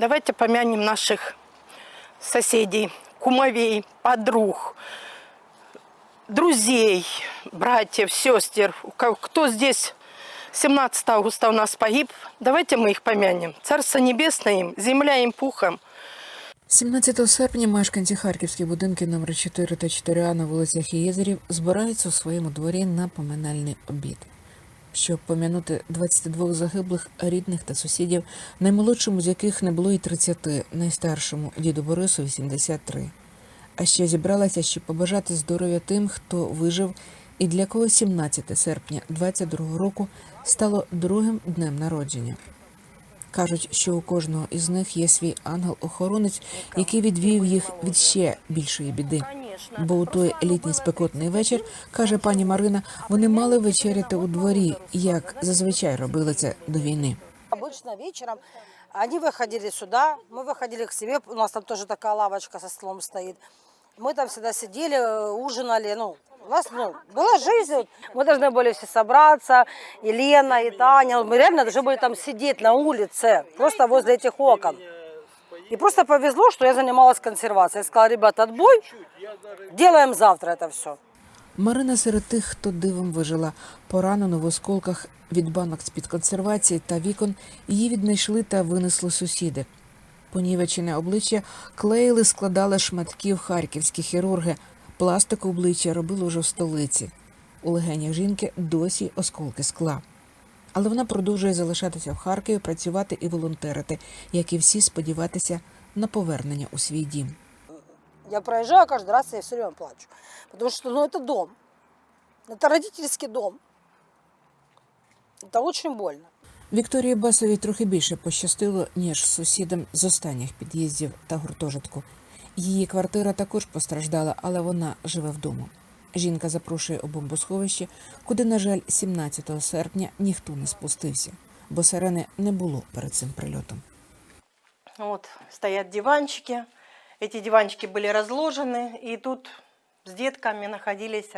Давайте помянем наших соседей, кумовей, подруг, друзей, братьев, сестер. Кто здесь 17 августа у нас погиб, давайте мы их помянем. Царство небесное им, земля им пухом. 17 серпня мешканці харківських будинків номер 4 та 4А на вулицях Єзерів збираються у своєму дворі на поминальний обід. Щоб пом'янути 22 загиблих рідних та сусідів, наймолодшому з яких не було й 30, найстаршому діду Борису 83. А ще зібралася, щоб побажати здоров'я тим, хто вижив, і для кого 17 серпня 22 року стало другим днем народження. Кажуть, що у кожного із них є свій ангел-охоронець, який відвів їх від ще більшої біди Бо у той літній спекотний вечір, каже пані Марина, вони мали вечеряти у дворі, як зазвичай робили це до війни. Обычно вечером они выходили сюда, мы выходили к себе, у нас там тоже такая лавочка со столом стоит. Мы там всегда сидели, э, ужинали, ну, у нас ну, была жизнь, вот. мы должны были все собраться, и Лена, и Таня, мы реально должны были там сидеть на улице, просто возле этих окон. И просто повезло, что я занималась консервацией. Я сказала, ребята, отбой, делаем завтра это все. Марина серед тих, хто дивом вижила, поранену в осколках від банок з-під консервації та вікон, її віднайшли та винесли сусіди. Понівечене обличчя клеїли, складали шматків харківські хірурги. Пластику обличчя робили вже в столиці. У легенях жінки досі осколки скла. Але вона продовжує залишатися в Харкові, працювати і волонтерити, як і всі сподіватися на повернення у свій дім. Я проезжаю каждый раз, я все время плачу. Потому что, ну, это дом. Это родительский дом. Это очень больно. Вікторії Басовій трохи більше пощастило, ніж сусідам з останніх під'їздів та гуртожитку. Її квартира також постраждала, але вона живе вдома. Жінка запрошує у бомбосховище, куди, на жаль, 17 серпня ніхто не спустився, бо сирени не було перед цим прильотом. Вот стоят диванчики. Эти диванчики были разложены, и тут с детками находились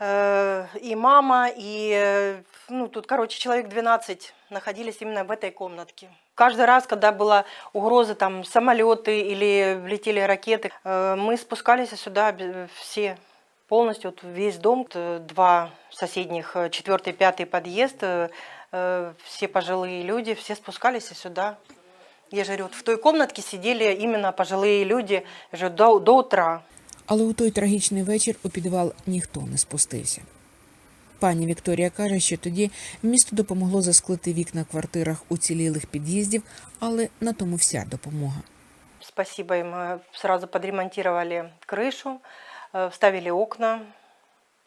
э, и мама, и э, ну тут, короче, человек 12 находились именно в этой комнатке. Каждый раз, когда была угроза, там самолеты или летели ракеты, э, мы спускались сюда бе- все полностью, вот весь дом, Т- два соседних, э, четвертый, пятый подъезд, э, э, все пожилые люди, все спускались сюда. Я же говорю, вот в той комнатке сидели именно пожилые люди я же говорю, до, до утра. Але у той трагічний вечір у підвал ніхто не спустився. Пані Вікторія каже, що тоді місто допомогло засклити вікна в квартирах уцілілих під'їздів, але на тому вся допомога. Спасибо им. э, Сразу подремонтировали крышу, э, вставили окна.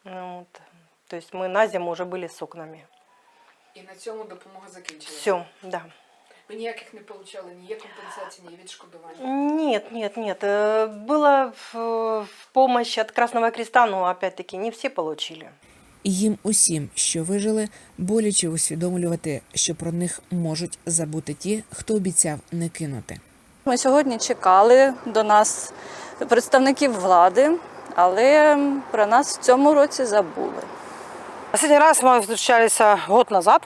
Ну Вот. То есть мы на зиму уже были с окнами. І на цьому допомога закінчилася. Все, да. Ви ніяких не отримали, ні є компенсації, ні відшкодування. Нет, нет, нет. э, Была в- в помощь от Красного Креста, но опять-таки не все получили. І їм усім, що вижили, боляче усвідомлювати, що про них можуть забути ті, хто обіцяв не кинути. Ми сьогодні чекали до нас представників влади, але про нас в цьому році забули. Последний раз мы встречались а, год назад.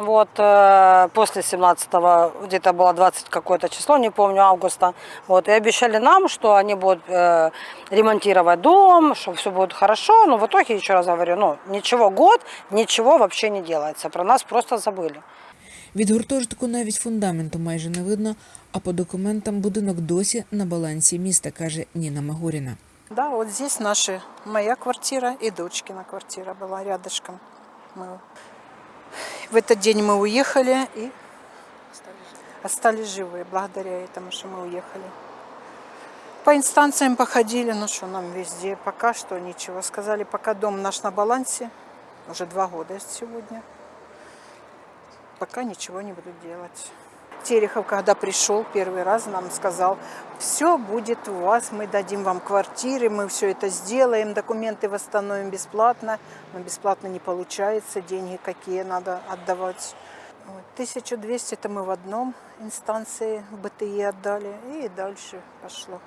Вот э, после 17-го, где-то было 20 какое-то число, не помню, августа. Вот, и обещали нам, что они будут э, ремонтировать дом, что все будет хорошо. Но в итоге, еще раз говорю, ну, ничего, год, ничего вообще не делается. Про нас просто забыли. Від гуртожитку навіть фундаменту майже не видно, а по документам будинок досі на балансі міста, каже Ніна Магуріна. Да, вот здесь наша, моя квартира и дочкина квартира была рядышком. Мы... В этот день мы уехали и остались живы, благодаря этому, что мы уехали. По инстанциям походили, ну что нам везде, пока что ничего. Сказали, пока дом наш на балансе, уже два года сегодня, пока ничего не буду делать. Терехов, когда пришел первый раз, нам сказал, все будет у вас, мы дадим вам квартиры, мы все это сделаем, документы восстановим бесплатно. Но бесплатно не получается, деньги какие надо отдавать. Вот, 1200 это мы в одном инстанции в БТИ отдали, и дальше пошло.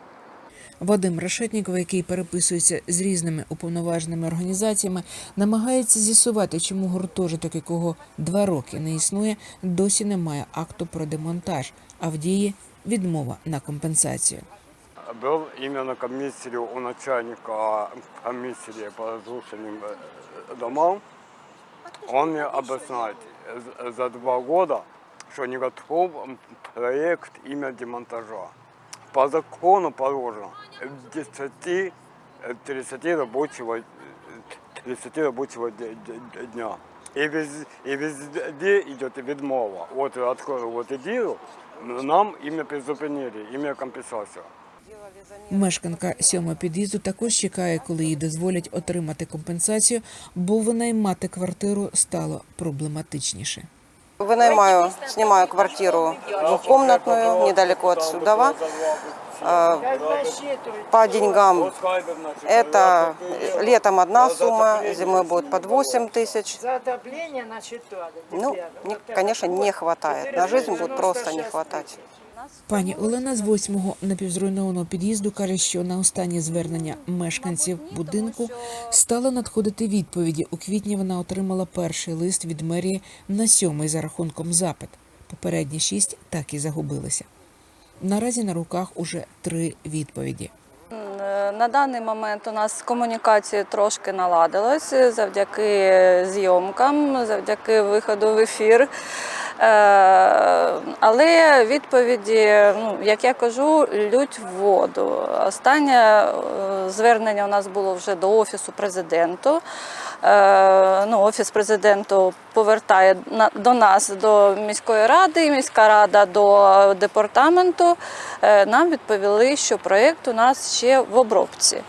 Вадим Решетніков, який переписується з різними уповноваженими організаціями, намагається з'ясувати, чому гуртожиток, якого два роки не існує, досі не має акту про демонтаж, а в дії відмова на компенсацію. Был именно комиссии у начальника комиссии по разрушенным э, домам. Он мне объясняет э, за два года, что не готов проект именно демонтажа. По закону положено 10 30 рабочего, э, 30 рабочего дня. И, вез, и везде идет відмова. Открою вот идею, нам іменно призупинили, іменно компенсацію. Мешканка сьомого під'їзду також чекає, коли їй дозволять отримати компенсацію, бо винаймати квартиру стало проблематичніше. Вынаймаю, снимаю квартиру двухкомнатную, недалеко отсюда. А, По деньгам это летом одна сумма, зимой будет под 8 тысяч. То. Ну, не- конечно, не хватает. На жизнь будет просто не хватать. Пані Олена з восьмого напівзруйнованого під'їзду каже, що на останнє звернення мешканців будинку стало надходити відповіді. У квітні вона отримала перший лист від мерії на сьомий за рахунком запит. Попередні шість так і загубилися. Наразі на руках уже три відповіді. На даний момент у нас комунікація трошки наладилась завдяки зйомкам, завдяки виходу в ефір. Е, Але відповіді, ну, як я кажу, лють в воду. Останнє е, звернення у нас було вже до Офісу президенту. Е, Ну, Офіс президенту повертає до нас, до міської ради, міська рада до департаменту. Нам відповіли, що проєкт у нас ще в обробці.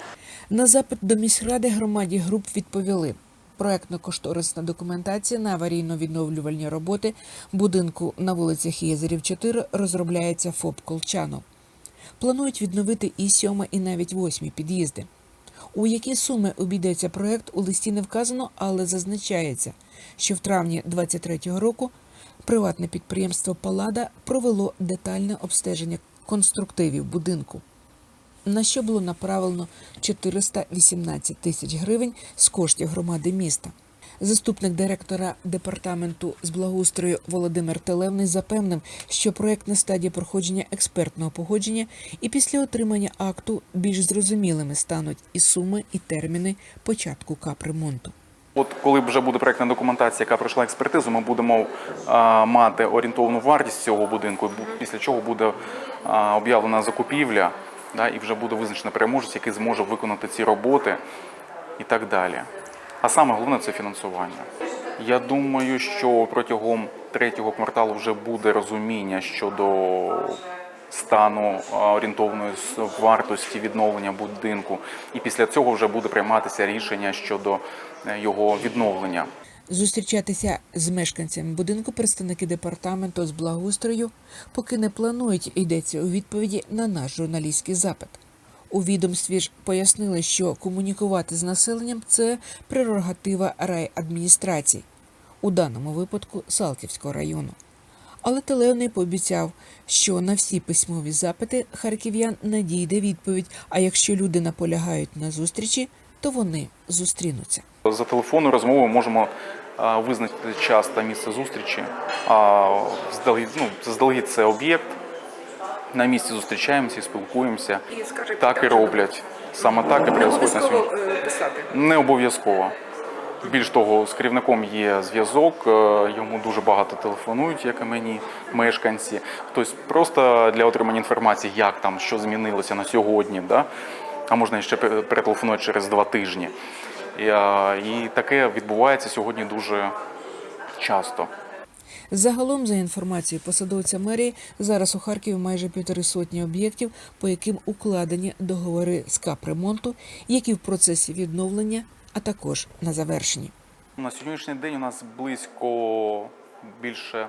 На запит до міськради громаді груп відповіли. Проектно-кошторисна документація на аварійно-відновлювальні роботи будинку на вулицях Єзерів 4 розробляється ФОП Колчанов. Планують відновити і сьоме, і навіть восьмі під'їзди. У які суми обійдеться проект у листі не вказано, але зазначається, що в травні 2023 року приватне підприємство Палада провело детальне обстеження конструктивів будинку на що було направлено 418 тисяч гривень з коштів громади міста. Заступник директора департаменту з благоустрою Володимир Телевний запевнив, що проект на стадії проходження експертного погодження і після отримання акту більш зрозумілими стануть і суми, і терміни початку капремонту. От коли вже буде проектна документація, яка пройшла експертизу, ми будемо а, мати орієнтовну вартість цього будинку, після чого буде а, об'явлена закупівля, да, і вже буде визначена переможець, який зможе виконати ці роботи і так далі. А саме головне це фінансування. Я думаю, що протягом третього кварталу вже буде розуміння щодо стану орієнтовної вартості відновлення будинку, і після цього вже буде прийматися рішення щодо е, його відновлення. Зустрічатися з мешканцями будинку представники департаменту з благоустрою поки не планують, йдеться у відповіді на наш журналістський запит. У відомстві ж пояснили, що комунікувати з населенням це прерогатива райадміністрацій, у даному випадку Салтівського району. Але Телевний пообіцяв, що на всі письмові запити харків'ян надійде відповідь. А якщо люди наполягають на зустрічі, то вони зустрінуться. За телефонною розмовою можемо визначити час та місце зустрічі. А, ну, заздалегідь це об'єкт. На місці зустрічаємося і спілкуємося. І скажи, Так і роблять. Саме так і происходить на сьогодні. е, писати. Не обов'язково. Більш того, з керівником є зв'язок, е, йому дуже багато телефонують, як і мені, мешканці. Тобто просто для отримання інформації, як там, що змінилося на сьогодні, да? А можна ще пе- перетелефонувати через два тижні. І, і таке відбувається сьогодні дуже часто. Загалом, за інформацією посадовця мерії, зараз у Харкові майже півтори сотні об'єктів, по яким укладені договори з капремонту, які в процесі відновлення, а також на завершенні. На сьогоднішній день у нас близько більше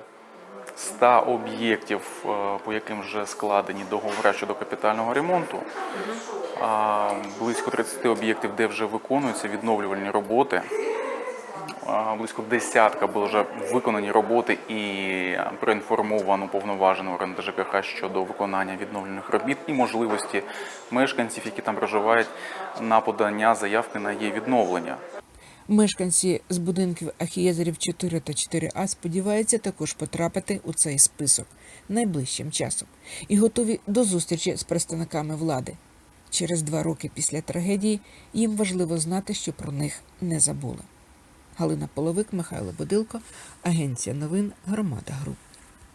100 об'єктів, е, по яким вже складені договори щодо капітального ремонту. Близько 30 об'єктів, де вже виконуються відновлювальні роботи. близько десятка були вже виконані роботи і проінформовано повноважений орган ДЖКХ щодо виконання відновлених робіт і можливості мешканців, які там проживають, на подання заявки на її відновлення. Мешканці з будинків Ахієзерів 4 та 4А сподіваються також потрапити у цей список найближчим часом і готові до зустрічі з представниками влади. Через два роки після трагедії їм важливо знати, що про них не забули. Галина Половик, Михайло Будилко, Агенція новин Громада Груп.